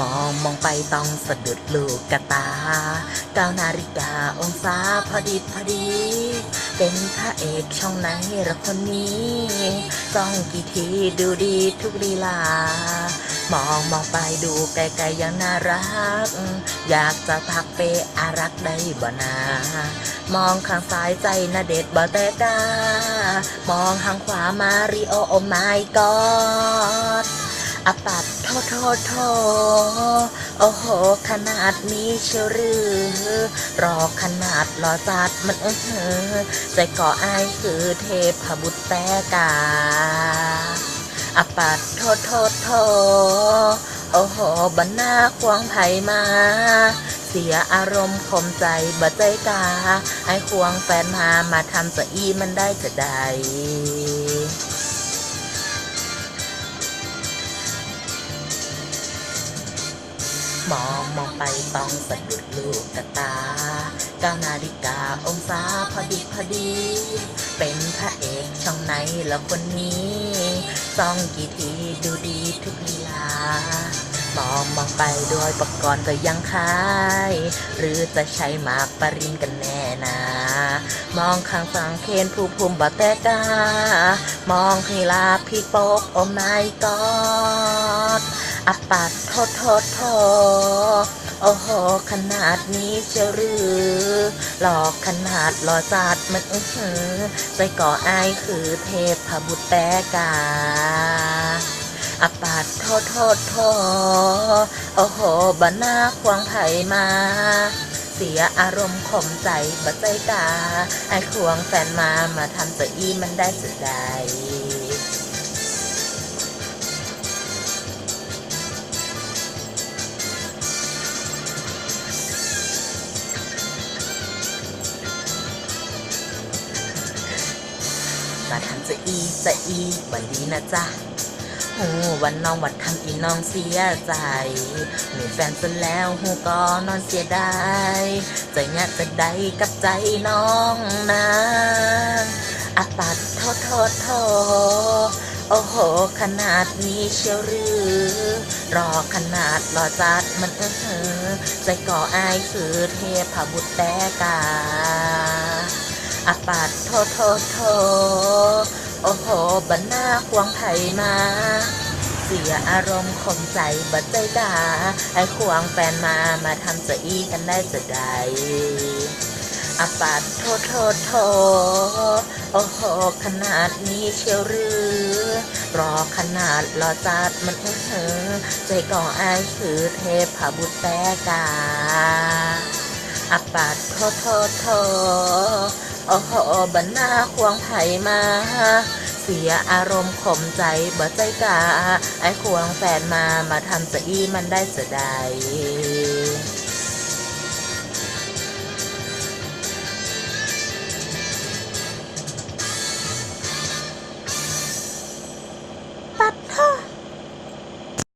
มองมองไปต้องสะดุดลูกกระตาเก้านาฬิกาองศาพอดีพอดี เป็นพระเอกช่องไหนละคนนี้ต้องกี่ทีดูดีทุกลีลามองมองไปดูไกลๆยังน่ารัก อยากจะพักเปอารักได้บ่นามองข้างซ้ายใจนาเดชน์บ่แต่กามองข้างขวามาริโอโอไมกอด อปัดโทโทโทโอ้โห ขนาดนี้เชียวหรือรอขนาดรอจัดมันเออเหอใจก่ออายคือเทพบุตรแต่กาอปัดโทษโทษโทโอ้โหบันหน้าควงไผ่มา เสียอารมณ์คมใจบัดใจกาไอ้ควงแฟนมามาทำจะอีมันได้จะได้ มองมองไปต้องสะดุดลูกกระตาเก้านาฬิกาองศาพอดีพอดี เป็นพระเอกช่องไหนละคนนี้ ต้องกี่ทีดูดีทุกลีลา มองมองไปด้วยปะกรณ์ก็ยังคาย หรือจะใช้หมากปรินกันแน่นามองข้างสังเคนผู้ภูมิบัแต่กามองให้ลาพี่โป๊กโอ้ไม่กอดอัปปัดโทษโทษโทษโอ้โห ขนาดนี้เชียวหรือ หลอกขนาดหล่อจัดมันอื้อหือใจก่ออายคือเทพบุตรแต่กา อปาดโทษโทษโทษโอ้โหบันหน้าควงไผ่มา เสียอารมณ์ข่มใจบัใจกา ไอ้ควงแฟนมามาทำจะอีมันได้จะได้มาทำจะอีจะอีวันดีนะจ๊ะ โอ้วันน้องวัดทำอีน้องเสียใจ มีแฟนซะแล้วหูก็นอนเสียดายใจเนี้ยจะได้กับใจน้องนะอาปัดโทษโทษโทษโอ้โห ขนาดนี้เชียวหรือ รอขนาดรอจัดมันเออเหอใจก่ออายคือเทพบุตรแต่กาอาปัดโทษโทษโทโอ้โห บันหน้าควงไผ่มา เสียอารมณ์ขมใจบัดใจกาไอ้ควงแฟนมามาทำจะอีกันได้จะได้อาปัดโทษโทษโทษโอ้โหขนาดนี้เชียวหรือ รอขนาดรอจัดมันเออเหอใจก่ออายคือเทพบุตรแต่กาอาปัดโทษโทษโทษโอ้โหบันหน้าควงไผ่มา เสียอารมณ์ขมใจบ่ใจกา ไอ้ควงแฟนมามาทำจะอี้มันได้เสียด้